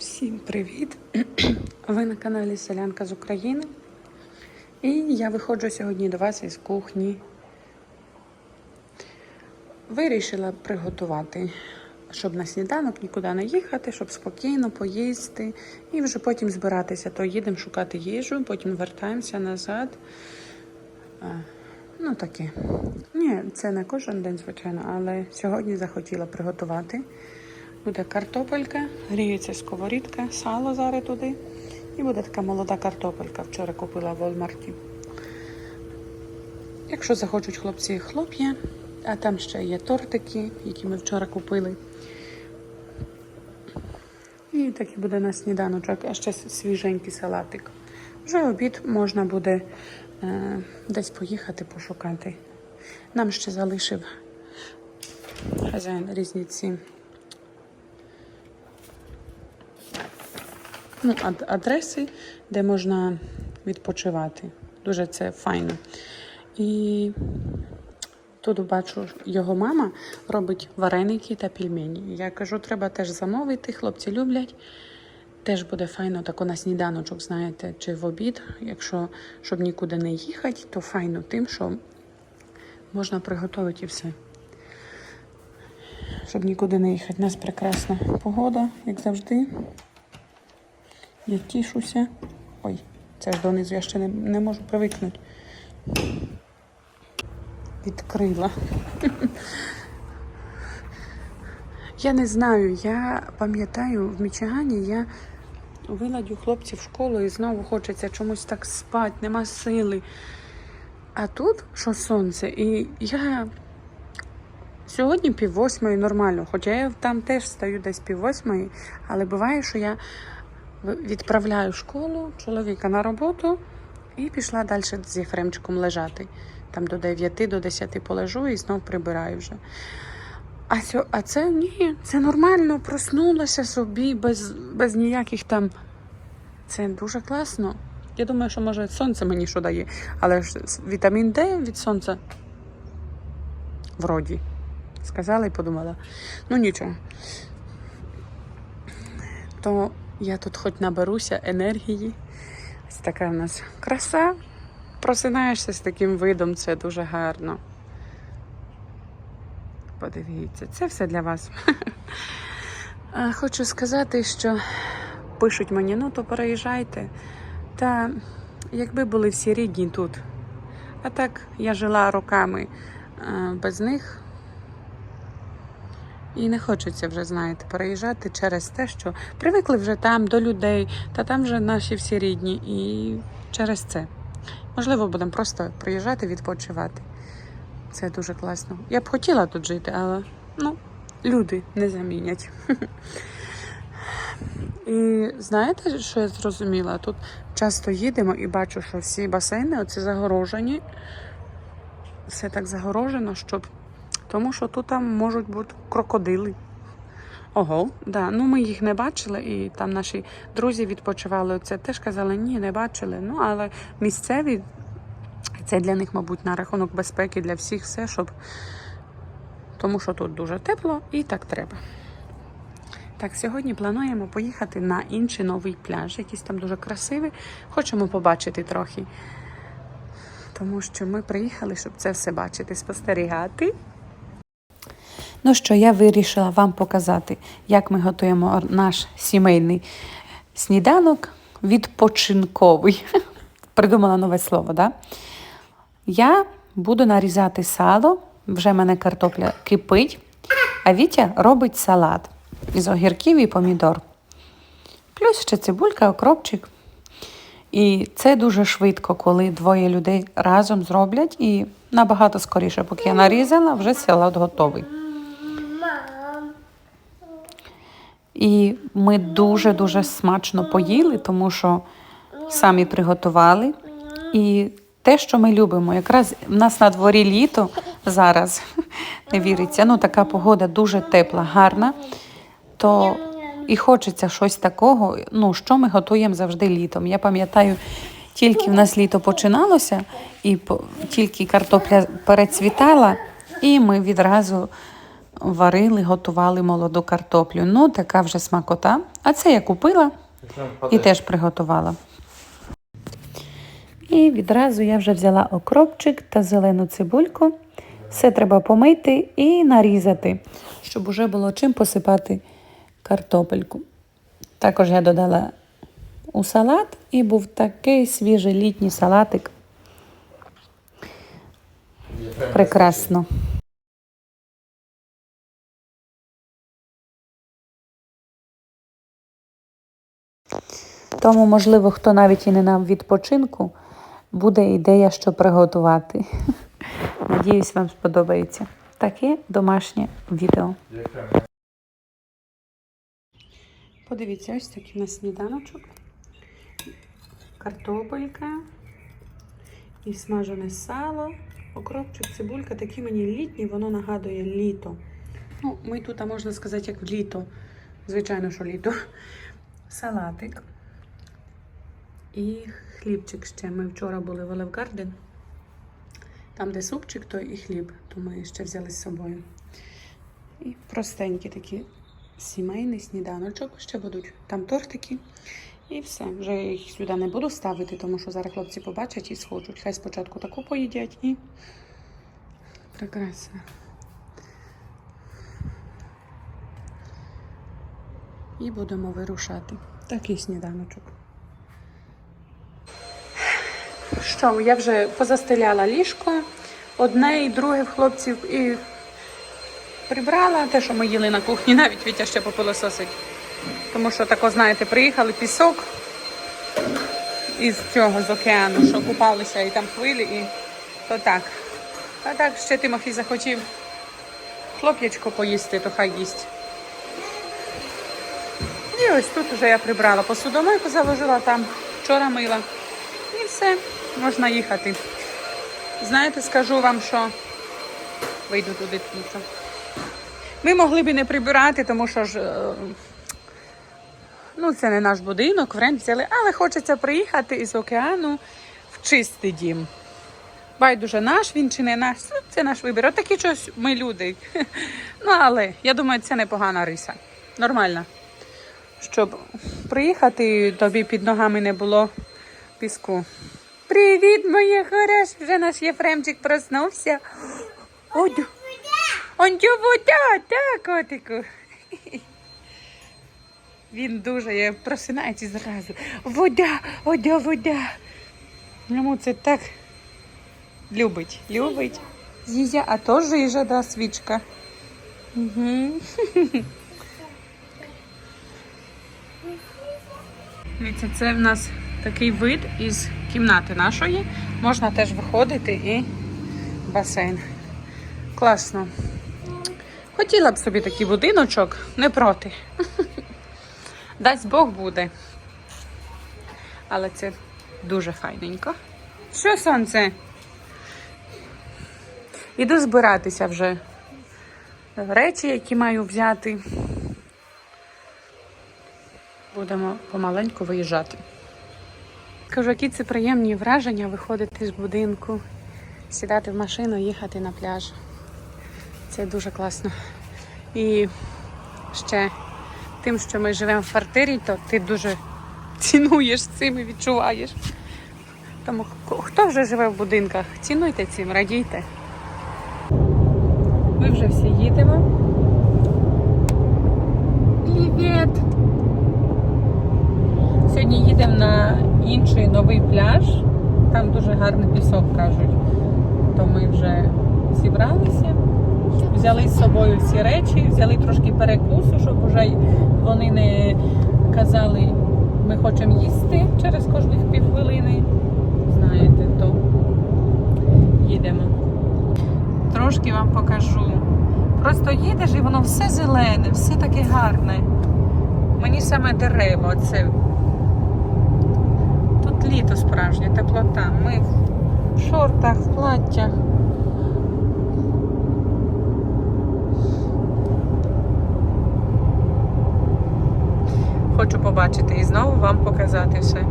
Всім привіт! Ви на каналі Селянка з України. І я виходжу сьогодні до вас із кухні. Вирішила приготувати, щоб на сніданок нікуди не їхати, щоб спокійно поїсти і вже потім збиратися. То їдемо шукати їжу, потім вертаємося назад. Ну таке. Ні, це не кожен день, звичайно, але сьогодні захотіла приготувати. Буде картопелька, гріється сковорідка, сало зараз туди. І буде така молода картопелька. Вчора купила в Волмарті. Якщо захочуть хлопці, хлоп'я, а там ще є тортики, які ми вчора купили. І такий буде на сніданочок, а ще свіженький салатик. Вже обід можна буде е, десь поїхати пошукати. Нам ще залишив хазяїн різні ці ну, адреси, де можна відпочивати. Дуже це файно. І тут бачу, його мама робить вареники та пельмені. Я кажу, треба теж замовити, хлопці люблять. Теж буде файно тако на сніданочок, знаєте, чи в обід. Якщо щоб нікуди не їхати, то файно тим, що можна приготувати і все. Щоб нікуди не їхати. У нас прекрасна погода, як завжди. Я тішуся. Ой, це ж донизу я ще не, не можу привикнути. Відкрила. Я не знаю, я пам'ятаю, в Мічигані я виладю хлопців в школу і знову хочеться чомусь так спати, нема сили. А тут що сонце, і я сьогодні пів восьмої нормально, хоча я там теж стаю десь пів восьмої, але буває, що я відправляю в школу чоловіка на роботу і пішла далі з Єфремчиком лежати. Там до 9, до 10 полежу і знов прибираю вже. А, сьо, а це ні, це нормально, проснулася собі без, без ніяких там. Це дуже класно. Я думаю, що може сонце мені що дає, але ж вітамін Д від сонця. Вроді. Сказала і подумала. Ну нічого. То я тут хоч наберуся енергії. Ось така в нас краса. Просинаєшся з таким видом, це дуже гарно. Подивіться, це все для вас. Хочу сказати, що пишуть мені, ну то переїжджайте. Та якби були всі рідні тут. А так я жила роками без них. І не хочеться вже, знаєте, переїжджати через те, що привикли вже там до людей, та там вже наші всі рідні. І через це. Можливо, будемо просто приїжджати, відпочивати. Це дуже класно. Я б хотіла тут жити, але ну, люди не замінять. І знаєте, що я зрозуміла? Тут часто їдемо і бачу, що всі басейни оці загорожені. Все так загорожено, щоб. Тому що тут там можуть бути крокодили. Ого, да. Ну ми їх не бачили, і там наші друзі відпочивали. Це теж казали, ні, не бачили. Ну, але місцеві це для них, мабуть, на рахунок безпеки для всіх все, щоб. Тому що тут дуже тепло і так треба. Так, сьогодні плануємо поїхати на інший новий пляж, якийсь там дуже красивий. Хочемо побачити трохи. Тому що ми приїхали, щоб це все бачити, спостерігати. Ну що, я вирішила вам показати, як ми готуємо наш сімейний сніданок відпочинковий. Придумала нове слово, да? Я буду нарізати сало, вже в мене картопля кипить, а Вітя робить салат із огірків і помідор. Плюс ще цибулька, окропчик. І це дуже швидко, коли двоє людей разом зроблять, і набагато скоріше, поки я нарізала, вже салат готовий. І ми дуже-дуже смачно поїли, тому що самі приготували. І те, що ми любимо, якраз в нас на дворі літо зараз не віриться. Ну, така погода дуже тепла, гарна. То і хочеться щось такого, ну, що ми готуємо завжди літом. Я пам'ятаю, тільки в нас літо починалося, і тільки картопля перецвітала, і ми відразу варили, готували молоду картоплю. Ну, така вже смакота. А це я купила і теж приготувала. І відразу я вже взяла окропчик та зелену цибульку. Все треба помити і нарізати, щоб уже було чим посипати картопельку. Також я додала у салат і був такий свіжий літній салатик. Прекрасно. Тому, можливо, хто навіть і не на відпочинку, буде ідея, що приготувати. Надіюсь, вам сподобається таке домашнє відео. Подивіться, ось такий у нас сніданочок. Картопелька і смажене сало, окропчик, цибулька. Такі мені літні, воно нагадує літо. Ну, ми тут, а можна сказати, як в літо. Звичайно, що літо. Салатик. І хлібчик ще. Ми вчора були в Олев Гарден. Там, де супчик, то і хліб, то ми ще взяли з собою. І простенькі такі сімейний сніданочок. Ще будуть там тортики. І все. Вже їх сюди не буду ставити, тому що зараз хлопці побачать і схочуть. Хай спочатку таку поїдять і прекрасно. І будемо вирушати. Такий сніданочок. Що, я вже позастеляла ліжко, одне і друге в хлопців і прибрала те, що ми їли на кухні, навіть Вітя ще попилососить. Тому що тако, знаєте, приїхали пісок із цього з океану, що купалися і там хвилі, і то так. А так ще Тимофій захотів хлоп'ячко поїсти, то хай їсть. І ось тут вже я прибрала посудомийку, заложила там, вчора мила. І все, можна їхати. Знаєте, скажу вам, що вийду туди тіто. Ми могли б не прибирати, тому що ж. е, Ну, це не наш будинок, в взяли, але хочеться приїхати із океану в чистий дім. Байдуже наш він чи не наш, ну, це наш вибір. Отакі щось ми люди. Ну, але я думаю, це непогана риса. Нормально. Щоб приїхати, тобі під ногами не було піску. Привіт, моє хорош! Вже наш Єфремчик проснувся. Ондю вода, так, котику. Він дуже я просинається зразу. Вода, вода, вода. Йому це так любить, любить. Зізя, а то жижа, да, свічка. Угу. Дивіться, це в нас такий вид із кімнати нашої. Можна теж виходити і басейн. Класно. Хотіла б собі такий будиночок, не проти. Дасть Бог буде. Але це дуже файненько. Що сонце? Іду збиратися вже. Речі, які маю взяти. Будемо помаленьку виїжджати. Кажу, які це приємні враження виходити з будинку, сідати в машину, їхати на пляж. Це дуже класно. І ще тим, що ми живемо в квартирі, то ти дуже цінуєш цим і відчуваєш. Тому хто вже живе в будинках, цінуйте цим, радійте. Ми вже всі їдемо. Привіт! Сьогодні їдемо на інший новий пляж. Там дуже гарний пісок кажуть. То ми вже зібралися. Взяли з собою всі речі, взяли трошки перекусу, щоб вже вони не казали, ми хочемо їсти через кожних півхвилини. Знаєте, то їдемо. Трошки вам покажу. Просто їдеш і воно все зелене, все таке гарне. Мені саме дерева, це тут літо справжнє, теплота. Ми в шортах, в платтях. Хочу побачити і знову вам показати все.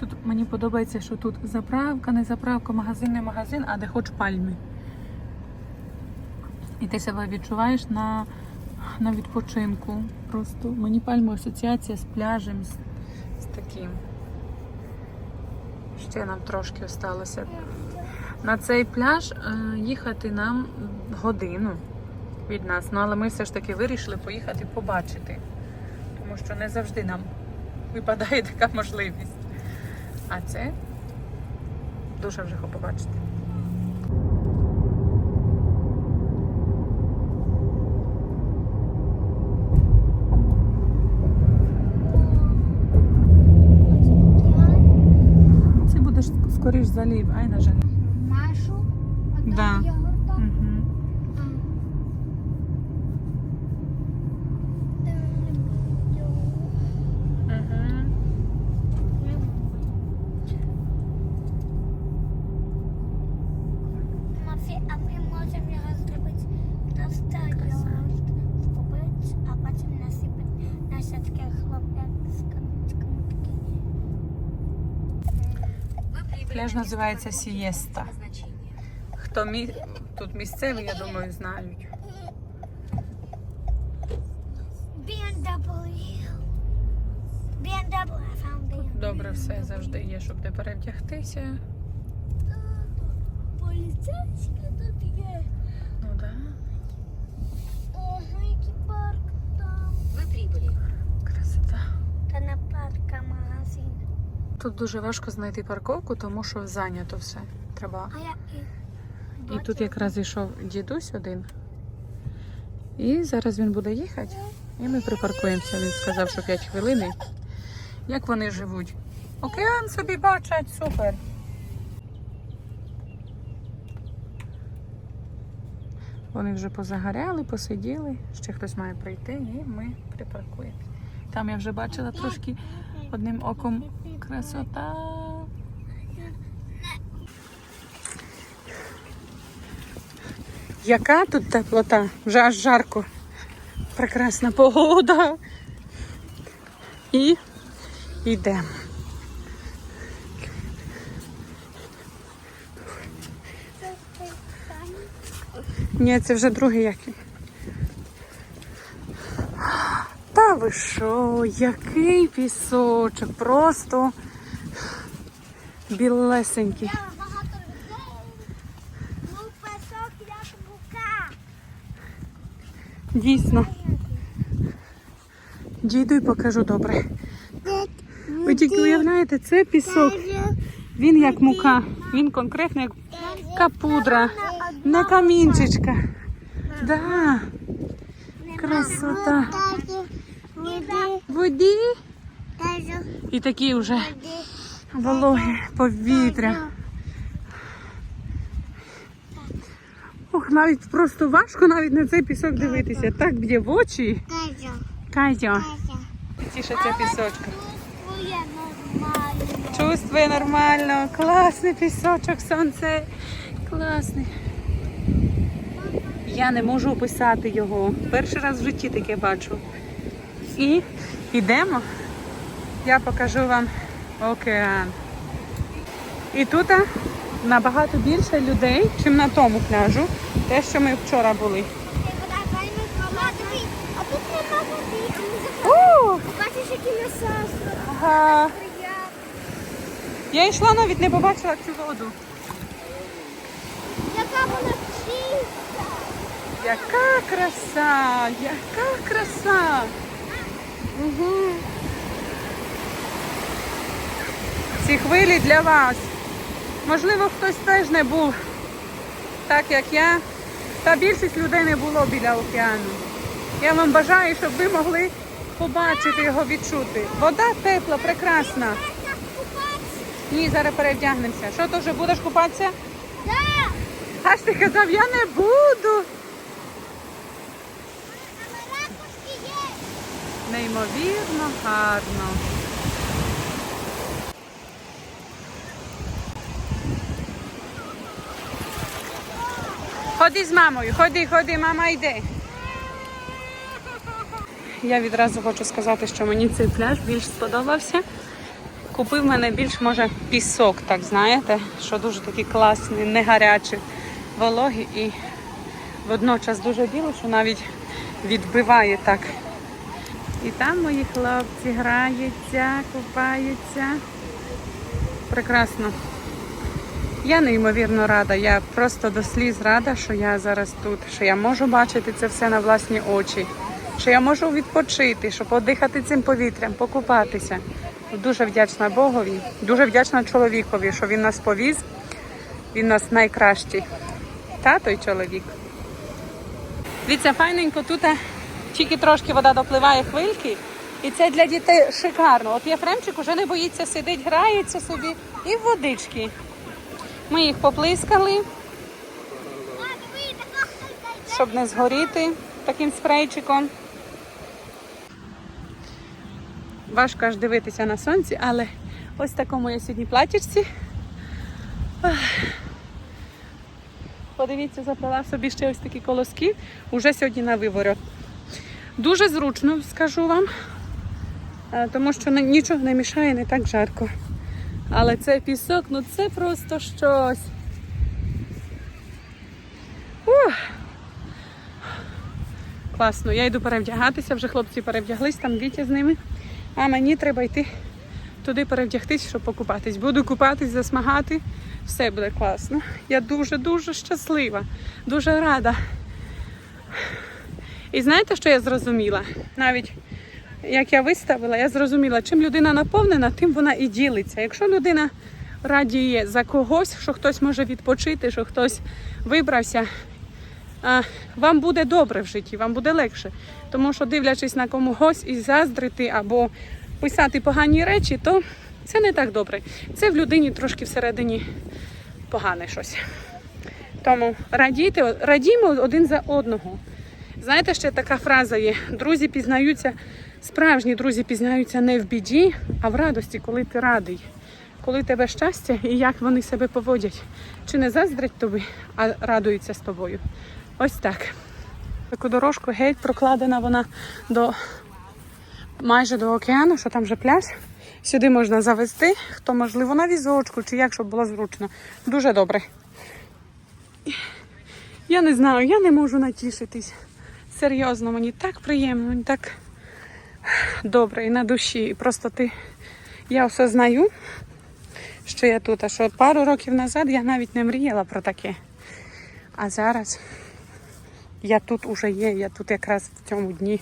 Тут мені подобається, що тут заправка, не заправка, магазин, не магазин, а де хоч пальми. І ти себе відчуваєш на, на відпочинку. Просто мені пальма асоціація з пляжем, з, з таким. Ще нам трошки осталося. На цей пляж е, їхати нам годину від нас. Ну, але ми все ж таки вирішили поїхати побачити. Тому що не завжди нам випадає така можливість. А це дуже вже побачити. Це буде ж скоріш залів, ай на жаль. Машу, одна Да. йогурта. Угу. Угу. Мафі, а ми можемо його зробити просто йогурт скупити, а потім насипати на ще таке хлоп'я з камочками такі. Пляж називається Сієста. Хто мі... тут місцевий, я думаю, знають. BMW. Добре, все завжди є, щоб де перевдягтися. Поліцейські тут є. Ну да. Ого, який парк там. Вы прибыли. Красота. Та не парк, а магазин. Тут дуже важко знайти парковку, тому що зайнято все. Треба. І тут якраз йшов дідусь один. І зараз він буде їхати. І ми припаркуємося. Він сказав, що 5 хвилин. Як вони живуть? Океан собі бачать, супер. Вони вже позагоряли, посиділи. Ще хтось має прийти, і ми припаркуємося. Там я вже бачила трошки одним оком красота. Яка тут теплота? Вже аж жарко. Прекрасна погода. І йдемо. Ні, це вже другий який. Та ви що, який пісочок, просто білесенький. Ну. Дійсно. Дійду і покажу добре. Ви тільки уявляєте, це пісок. Він як мука. Він конкретно як капудра. Не камінчичка. Да. Красота. Воді. І такі вже вологі повітря. Ох, навіть просто важко навіть на цей пісок дивитися. Так б'є в очі. Катя, тішиться пісочка. Нормально. Чувствує нормально. Класний пісочок, сонце. Класний. Я не можу описати його. Перший раз в житті таке бачу. І йдемо. Я покажу вам океан. І тут набагато більше людей, ніж на тому пляжу. Те, що ми вчора були. А тут нема води. Бачиш, які ага. Я йшла, навіть не побачила цю воду. Яка вона чиста. Яка краса! Яка краса! Угу. Ці хвилі для вас. Можливо, хтось теж не був так, як я. Та більшість людей не було біля океану. Я вам бажаю, щоб ви могли побачити його, відчути. Вода тепла, прекрасна. Ні, зараз перевдягнемося. Що ти вже будеш купатися? Аж ти казав, я не буду. Але ракушки є. Неймовірно гарно. Ходи з мамою, ходи, ходи, мама йде. Я відразу хочу сказати, що мені цей пляж більш сподобався. Купив мене більш, може, пісок, так знаєте, що дуже такий класний, не гарячий, вологий і водночас дуже біло, що навіть відбиває так. І там мої хлопці граються, купаються. Прекрасно. Я неймовірно рада. Я просто до сліз рада, що я зараз тут, що я можу бачити це все на власні очі, що я можу відпочити, щоб подихати цим повітрям, покупатися. Дуже вдячна Богові, дуже вдячна чоловікові, що він нас повіз. Він нас найкращий. Та той чоловік. Дивіться, файненько тут а, тільки трошки вода допливає хвильки. І це для дітей шикарно. От Єфремчик уже не боїться сидить, грається собі і в водички. Ми їх поплискали, щоб не згоріти таким спрейчиком. Важко аж дивитися на сонці, але ось такому я сьогодні платічці. Подивіться, заплела собі ще ось такі колоски. Уже сьогодні на виворот. Дуже зручно, скажу вам, е, тому що нічого не мішає, не так жарко. Але це пісок, ну це просто щось. Ух. Класно, я йду перевдягатися, вже хлопці перевдяглись, там Вітя з ними. А мені треба йти туди перевдягтись, щоб покупатись. Буду купатись, засмагати. Все буде класно. Я дуже-дуже щаслива, дуже рада. І знаєте, що я зрозуміла? Навіть як я виставила, я зрозуміла, чим людина наповнена, тим вона і ділиться. Якщо людина радіє за когось, що хтось може відпочити, що хтось вибрався, вам буде добре в житті, вам буде легше. Тому що, дивлячись на комусь і заздрити або писати погані речі, то це не так добре. Це в людині трошки всередині погане щось. Тому радійте, радімо один за одного. Знаєте, ще така фраза є: друзі пізнаються, справжні друзі пізнаються не в біді, а в радості, коли ти радий. Коли тебе щастя і як вони себе поводять. Чи не заздрять тобі, а радуються з тобою. Ось так. Таку дорожку геть прокладена вона до майже до океану, що там вже пляж. Сюди можна завести, хто можливо на візочку, чи як, щоб було зручно. Дуже добре. Я не знаю, я не можу натішитись. Серйозно, мені так приємно, мені так добре і на душі. І просто ти. Я все знаю, що я тут. А що пару років назад я навіть не мріяла про таке. А зараз я тут уже є, я тут якраз в цьому дні.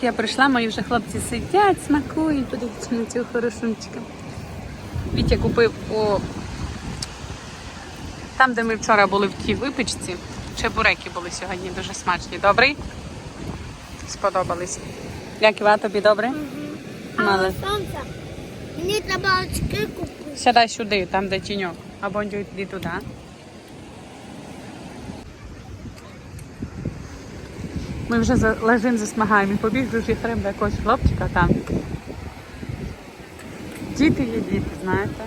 Поки я прийшла, мої вже хлопці сидять, смакують, подивіться на цього хорошунчика. Вітя купив у там, де ми вчора були в тій випічці. Чебуреки були сьогодні дуже смачні. Добрий? Сподобались. Як Іва, тобі добре? Мали. сонце. Мені треба очки купити. Сідай сюди, там де тіньок. Або йди туди. Ми вже за- лежимо, засмагаємо. І побіг дуже Єфрем до якогось хлопчика там. Діти є діти, знаєте.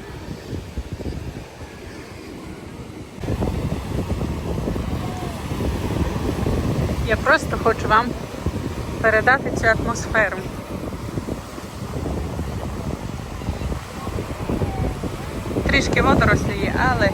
Я просто хочу вам передати цю атмосферу. Трішки водорослі є, але.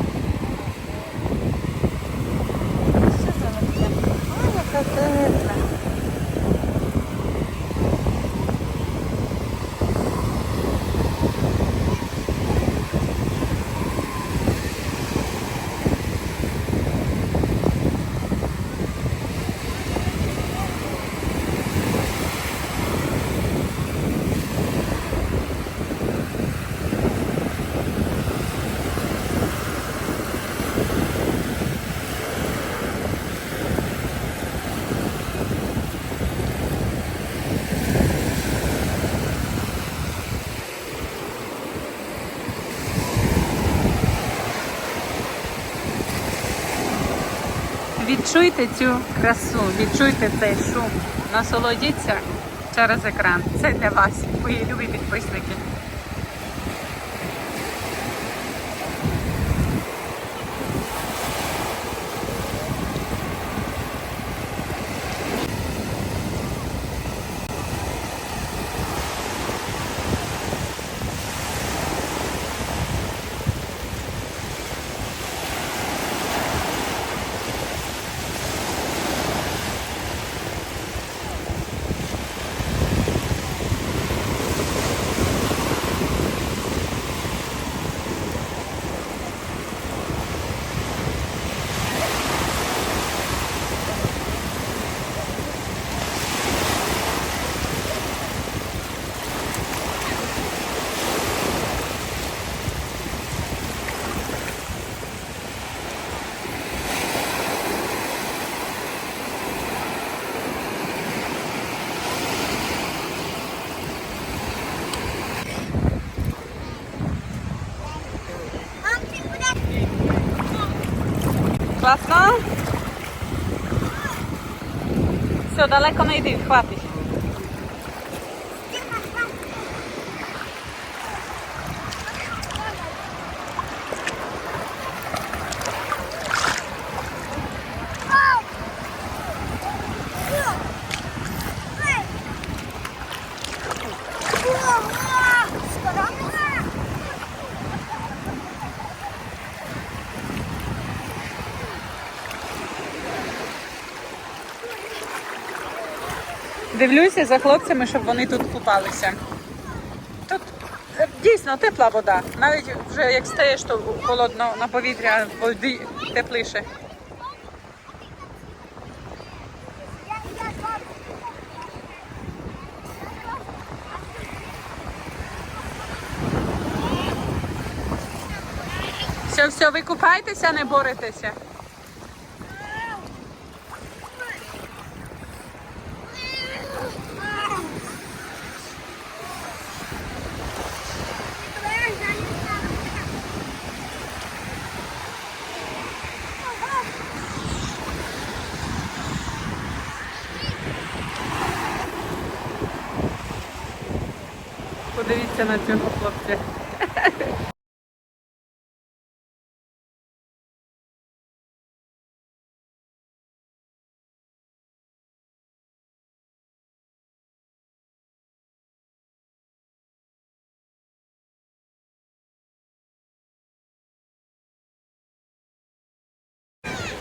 Відчуйте цю красу, відчуйте цей шум, насолодіться через екран. Це для вас, мої любі підписники. Класно? Все, далеко не йди, Дивлюся за хлопцями, щоб вони тут купалися. Тут е, дійсно тепла вода. Навіть вже як стаєш, то холодно на повітря води тепліше. Все, все, ви купайтеся, не боритеся. Подивіться на цього хлопця.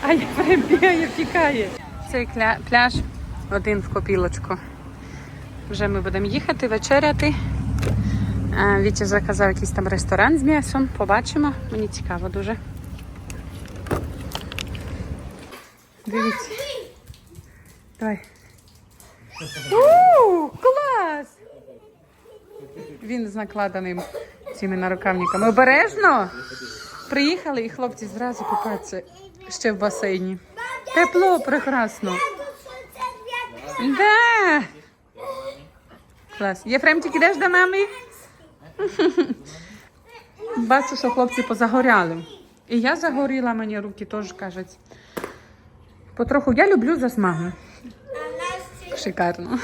А я прибігає, втікає. Цей пляж один в копілочку. Вже ми будемо їхати, вечеряти. А, Вітя заказав якийсь там ресторан з м'ясом. Побачимо. Мені цікаво дуже. Дивіться. Давай. У, клас! Він з накладеним цими нарукавниками. Обережно! Приїхали і хлопці зразу купаються ще в басейні. Тепло, прекрасно. Да. Клас. Єфремчик, ідеш до мами? Бачу, що хлопці позагоряли. І я загоріла, мені руки теж кажуть. Потроху я люблю засмагу. Шикарно.